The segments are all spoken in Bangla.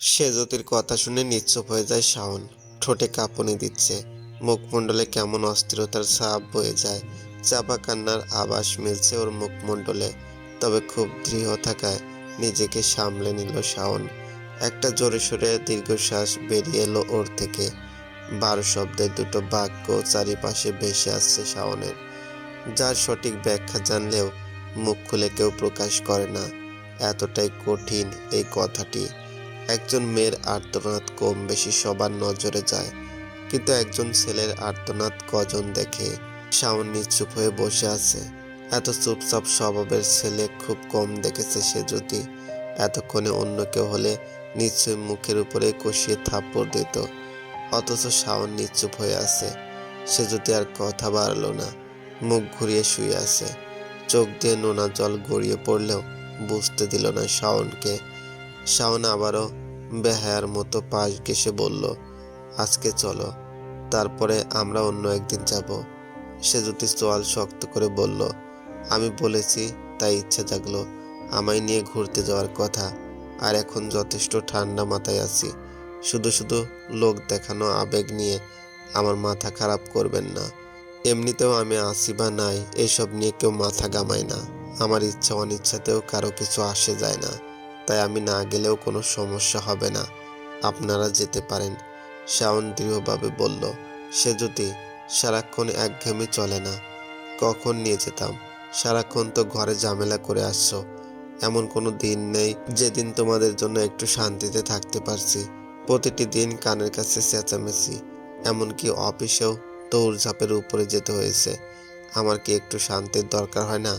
সেজতির কথা শুনে নিশ্চুপ হয়ে যায় শাওন। ঠোঁটে কাঁপুনি দিচ্ছে। মুখমণ্ডলে কেমন অস্থিরতার ছাপ বয়ে যায়। চাপা কান্নার আভাস মিলছে ওর মুখমণ্ডলে। তবে খুব দৃঢ় থাকায় নিজেকে সামলে নিল শাওন। একটা জোরে সোরে দীর্ঘশ্বাস বেরিয়ে এলো ওর থেকে। বারো শব্দের দুটো বাক্য চারিপাশে ভেসে আসছে শাওনের। যার সঠিক ব্যাখ্যা জানলেও মুখ খুলে কেউ প্রকাশ করে না। এতটাই কঠিন এই কথাটি। একজন মেয়ের আর্তনাদ কম বেশি সবার নজরে যায়, কিন্তু একজন ছেলের আর্তনাদ কজন দেখে? শাওন নিশ্চুপ হয়ে বসে আছে। এত চুপচাপ স্বভাবের ছেলে খুব কম দেখেছে সে যদি। এতক্ষণে অন্য কেউ হলে নিশ্চয়ই মুখের উপরে কষিয়ে থাপ্পড় দিত। অথচ শাওন নিশ্চুপ হয়ে আছে। সে যদি আর কথা বাড়ালো না, মুখ ঘুরিয়ে শুয়ে আছে। চোখ দিয়ে নোনা জল গড়িয়ে পড়লেও বুঝতে দিল না শাওনকে। শাওন আবারও বেহায়ার মতো পাশ ঘেসে বলল, আজকে চলো, তারপরে আমরা অন্য একদিন যাব। সে যদি চোয়াল শক্ত করে বলল, আমি বলেছি, তাই ইচ্ছা জাগলো, আমায় নিয়ে ঘুরতে যাওয়ার কথা, আর এখন যথেষ্ট ঠান্ডা মাথায় আছি। শুধু শুধু লোক দেখানো আবেগ নিয়ে আমার মাথা খারাপ করবেন না। এমনিতেও আমি আসি বা নাই, এসব নিয়ে কেউ মাথা গামায় না। আমার ইচ্ছা অনিচ্ছাতেও কারও কিছু আসে যায় না। তাই আমি না গেলেও কোনো সমস্যা হবে না। আপনারা যেতে পারেন, শাওন দৃঢ়ভাবে বলল। সে যদি সারাক্ষণ একঘেয়েমি চলে না, কখন নিয়ে যেতাম? সারাক্ষণ তো ঘরে ঝামেলা করে আসছো। এমন কোনো দিন নেই যেদিন তোমাদের জন্য একটু শান্তিতে থাকতে পারছি। প্রতিটি দিন কানের কাছে চেঁচামেচি, এমনকি অফিসেও দৌড়ঝাঁপের উপরে যেতে হয়েছে। আমার কি একটু শান্তির দরকার হয় না?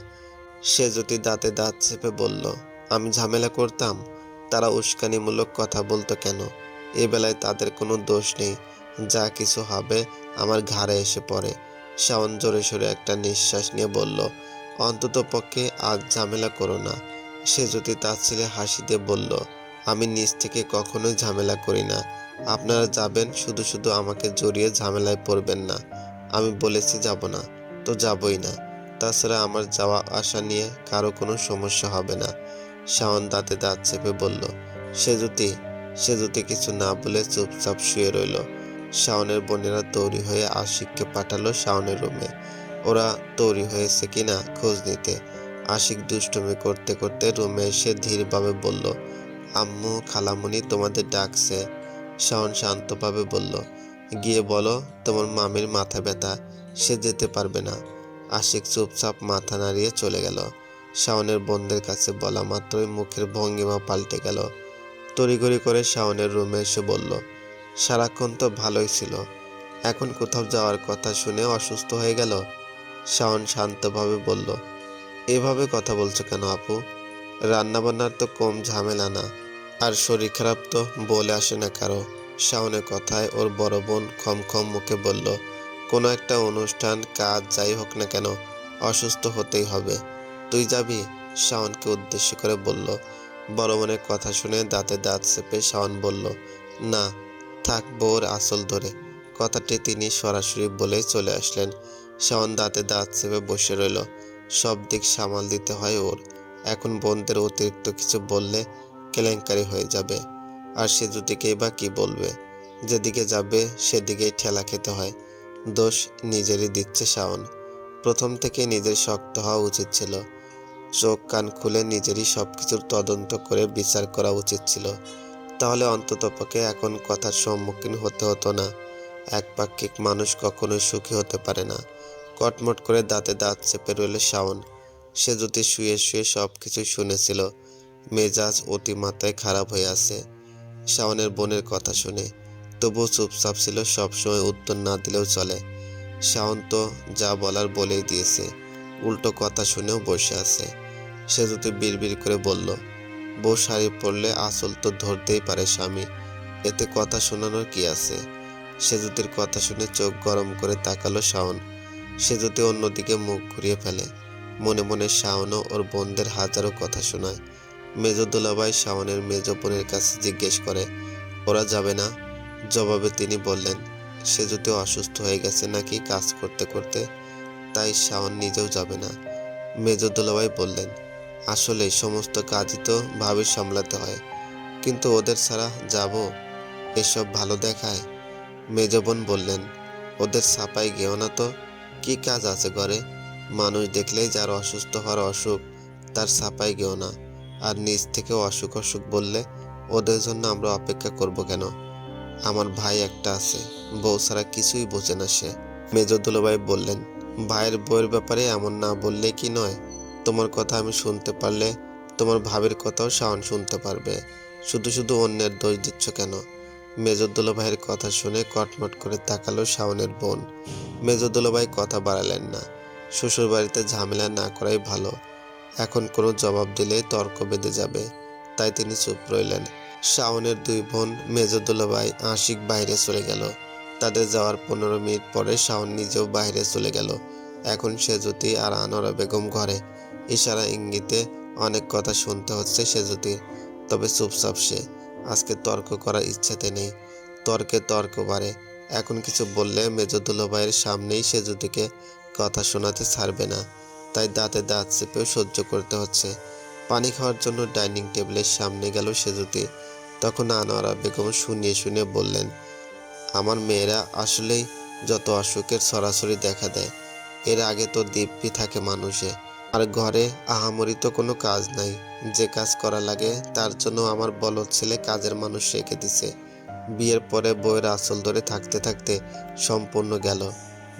সে যদি দাঁতে দাঁত চেপে বলল আমি ঝামেলা করতাম, তারা উস্কানিমূলক কথা বলতো কেন? এ বেলায় তাদের কোনো দোষ নেই, যা কিছু হবে আমার ঘাড়ে এসে পড়ে। শাওন জোরে সরে একটা নিঃশ্বাস নিয়ে বলল, অন্তত পক্ষে আজ ঝামেলা করো না। সে যদি তার ছেলে হাসি দিয়ে বলল, আমি নিজ থেকে কখনোই ঝামেলা করি না। আপনারা যাবেন, শুধু শুধু আমাকে জড়িয়ে ঝামেলায় পড়বেন না। আমি বলেছি যাব না, তো যাবই না। তাছাড়া আমার যাওয়া আসা নিয়ে কারও কোনো সমস্যা হবে না। শাওন দাঁতে দাঁত চেপে বলল, সে যদি সে যদি কিছু না বলে চুপচাপ শুয়ে রইল। শাওনের বোনেরা তৈরি হয়ে আশিককে পাঠালো শাওনের রুমে। ওরা তৈরি হয়েছে কিনা খোঁজ নিতে। আশিক দুষ্টুমি করতে করতে রুমে এসে ধীরভাবে বলল, আম্মু, খালামুনি তোমাদের ডাকছে। শাওন শান্তভাবে বলল, গিয়ে বলো, তোমার মামির মাথা ব্যথা, সে যেতে পারবে না। আশিক চুপচাপ মাথা নাড়িয়ে চলে গেল। শাওনের বোনদের কাছে বলা মাত্রই মুখের ভঙ্গিমা পাল্টে গেল। তড়িঘড়ি করে শাওনের রুমে এসে বলল, সারাক্ষণ তো ভালোই ছিল। এখন কোথাও যাওয়ার কথা শুনে অসুস্থ হয়ে গেল? শাওন শান্তভাবে বলল, এভাবে কথা বলছো কেন আপু? রান্নাবান্নার তো কম ঝামেলা না। আর শরীর খারাপ তো বলে আসে না কারও। শাওনের কথায় ওর বড় বোন খম খম মুখে বলল, কোনো একটা অনুষ্ঠান, কাজ, যাই হোক না কেন, অসুস্থ হতেই হবে। তুই যাবি? শাওনকে উদ্দেশ্য করে বলল। বড় বোনের কথা শুনে দাঁতে দাঁত চেপে শাওন বলল, না, থাক বউর আসল ধরে। কথাটি তিনি সরাসরি বলেই চলে আসলেন। শাওন দাঁতে দাঁত চেপে বসে রইল। সব দিক সামাল দিতে হয় ওর। এখন বোনদের অতিরিক্ত কিছু বললে কেলেঙ্কারি হয়ে যাবে। আর সে দুদিকেই বা কি বলবে? যেদিকে যাবে সেদিকেই ঠেলা খেতে হয়। দোষ নিজেরই দিচ্ছে শাওন। প্রথম থেকে নিজের শক্ত হওয়া উচিত ছিল। চোখ কান খুলে নিজেরই সব কিছুর তদন্ত করে বিচার করা উচিত ছিল। তাহলে অন্ততপক্ষে এখন কথার সম্মুখীন হতে হতো না। একপাক্ষিক মানুষ কখনোই সুখী হতে পারে না। কটমট করে দাঁতে দাঁত চেপে রইল শাওন। সে যদি শুয়ে শুয়ে সব কিছুই শুনেছিল, মেজাজ অতিমাত্রায় খারাপ হয়ে আছে। শাওনের বোনের কথা শুনে তবুও চুপচাপ ছিল, সবসময় উত্তর না দিলেও চলে। শাওন তো যা বলার বলেই দিয়েছে, উল্টো কথা শুনেও বসে আছে। সে যদি বিড়বিড় করে বলল, বউ শাড়ি পরলে আসল তো ধরতেই পারে স্বামী। এতে কথা শোনানোর কি আছে? সেজুতির কথা শুনে চোখ গরম করে তাকালো শাওন। সেজুতি অন্যদিকে মুখ ঘুরিয়ে ফেলে। মনে মনে শাওনও ওর বোনদের হাজারো কথা শোনায়। মেজ দুলাভাই শাওনের মেজ বোনের কাছে জিজ্ঞেস করে, ওরা যাবে না? জবাবে তিনি বললেন সে যদি অসুস্থ হয়ে গেছে নাকি কাজ করতে করতে? তাই শাওন নিজেও যাবে না। মেজ দুলাভাই বললেন আসলে সমস্ত কাজই তো ভাবে সামলাতে হয়। কিন্তু ওদের ছাড়া যাব, এসব ভালো দেখায়। মেজবন বললেন, ওদের ছাপাই গেও না তো, কি কাজ আছে ঘরে? মানুষ দেখলেই যার অসুস্থ হওয়ার অসুখ, তার ছাপাই গেও না। আর নিজ থেকে অসুখ অসুখ বললে ওদের জন্য আমরা অপেক্ষা করব কেন? আমার ভাই একটা আছে, বউ ছাড়া কিছুই বোঝে না সে। মেজ দুলাভাই বললেন, ভাইয়ের বউয়ের ব্যাপারে এমন না বললে কি নয়? তোমার কথা আমি শুনতে পারলে তোমার ভাবের কথাও শাওন শুনতে পারবে। শুধু শুধু অন্যের দোষ দিচ্ছ কেন? মেজদুল্লা ভাইয়ের কথা শুনে কটমট করে তাকালো শাওনের বোন। মেজদুল্লা ভাই কথা বাড়ালেন না। শ্বশুর বাড়িতে ঝামেলা না করাই ভালো। এখন কোনো জবাব দিলেই তর্ক বেঁধে যাবে। তাই তিনি চুপ রইলেন। শাওনের দুই বোন মেজদুল্লা ভাই আশিক বাইরে চলে গেল। তাদের যাওয়ার পনেরো মিনিট পরে শাওন নিজেও বাইরে চলে গেল। এখন সেজুতি আর আনোয়ারা বেগম ঘরে। ইশারা ইঙ্গিতে অনেক কথা শুনতে হচ্ছে সেজুতির। তবে চুপচাপ সে, আজকে তর্ক করার ইচ্ছাতে নেই। তর্কে তর্ক বাড়ে। এখন কিছু বললে মেজদুল্লা ভাইয়ের সামনেই সেজুতিকে কথা শোনাতে ছাড়বে না। তাই দাঁতে দাঁত চেপেও সহ্য করতে হচ্ছে। পানি খাওয়ার জন্য ডাইনিং টেবিলের সামনে গেল সেজুতি। তখন আনোয়ারা বেগম শুনিয়ে শুনিয়ে বললেন, আমার মেয়েরা আসলেই যত অসুখের সরাসরি দেখা দেয়, এর আগে তো দিব্যি থাকে মানুষে। আর ঘরে আহামরি তো কোনো কাজ নাই। যে কাজ করা লাগে, তার জন্য আমার বলদ ছেলে কাজের মানুষ রেখে দিছে। বিয়ের পরে বইয়ের আসল ধরে থাকতে থাকতে সম্পূর্ণ গেল।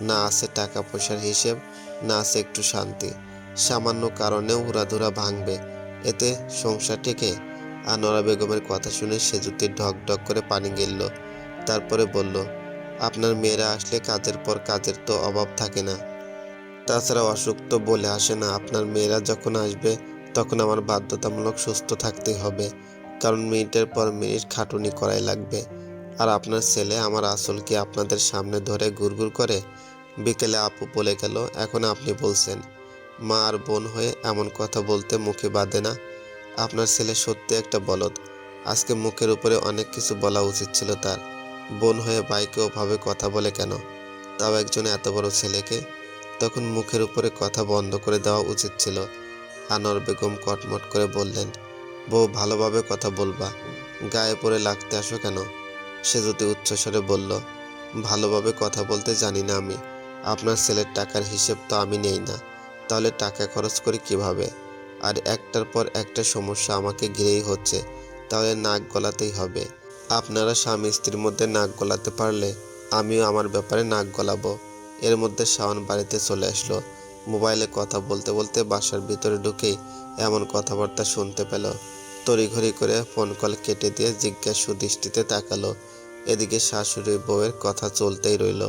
না আছে টাকা পয়সার হিসেব, না আছে একটু শান্তি। সামান্য কারণেও হুড়াধুরা ভাঙবে। এতে সংসার টেকে আনোয়ারা বেগমের কথা শুনে সেজুতি ঢক ঢক করে পানি গেলল। তারপরে বলল, আপনার মেয়েরা আসলে কাজের পর কাজের তো অভাব থাকে না। তাছাড়া অসুখ তো বলে আসে না। আপনার মেয়েরা যখন আসবে, তখন আমার বাধ্যতামূলক সুস্থ থাকতেই হবে। কারণ মিনিটের পর মিনিট খাটুনি করাই লাগবে। আর আপনার ছেলে আমার আসল কি আপনাদের সামনে ধরে গুড়গুড় করে? বিকেলে আপু বলে গেল, এখন আপনি বলছেন। মা আর বোন হয়ে এমন কথা বলতে মুখে বাঁধে না। আপনার ছেলে সত্যি একটা বলদ। আজকে মুখের উপরে অনেক কিছু বলা উচিত ছিল তার। বোন হয়ে বাইকে ওভাবে কথা বলে কেন? তাও একজন এত বড় ছেলেকে তখন মুখের উপরে কথা বন্ধ করে দেওয়া উচিত ছিল। আনোয়ার বেগম কটমট করে বললেন, বউ, ভালোভাবে কথা বলবা। গায়ে পড়ে লাগতে আসো কেন? সে যদি উচ্চস্বরে বলল, ভালোভাবে কথা বলতে জানি না আমি। আপনার ছেলের টাকার হিসেব তো আমি নেই না। তাহলে টাকা খরচ করি কীভাবে? আর একটার পর একটা সমস্যা আমাকে ঘিরেই হচ্ছে। তাহলে নাক গলাতেই হবে। আপনারা স্বামী স্ত্রীর মধ্যে নাক গলাতে পারলে আমিও আমার ব্যাপারে নাক গলাবো। এর মধ্যে শাওন বাড়িতে চলে আসলো। মোবাইলে কথা বলতে বলতে বাসার ভিতরে ঢুকেই এমন কথাবার্তা শুনতে পেল। তড়িঘড়ি করে ফোন কল কেটে দিয়ে জিজ্ঞাসু দৃষ্টিতে তাকালো। এদিকে শাশুড়ি বউয়ের কথা চলতেই রইল।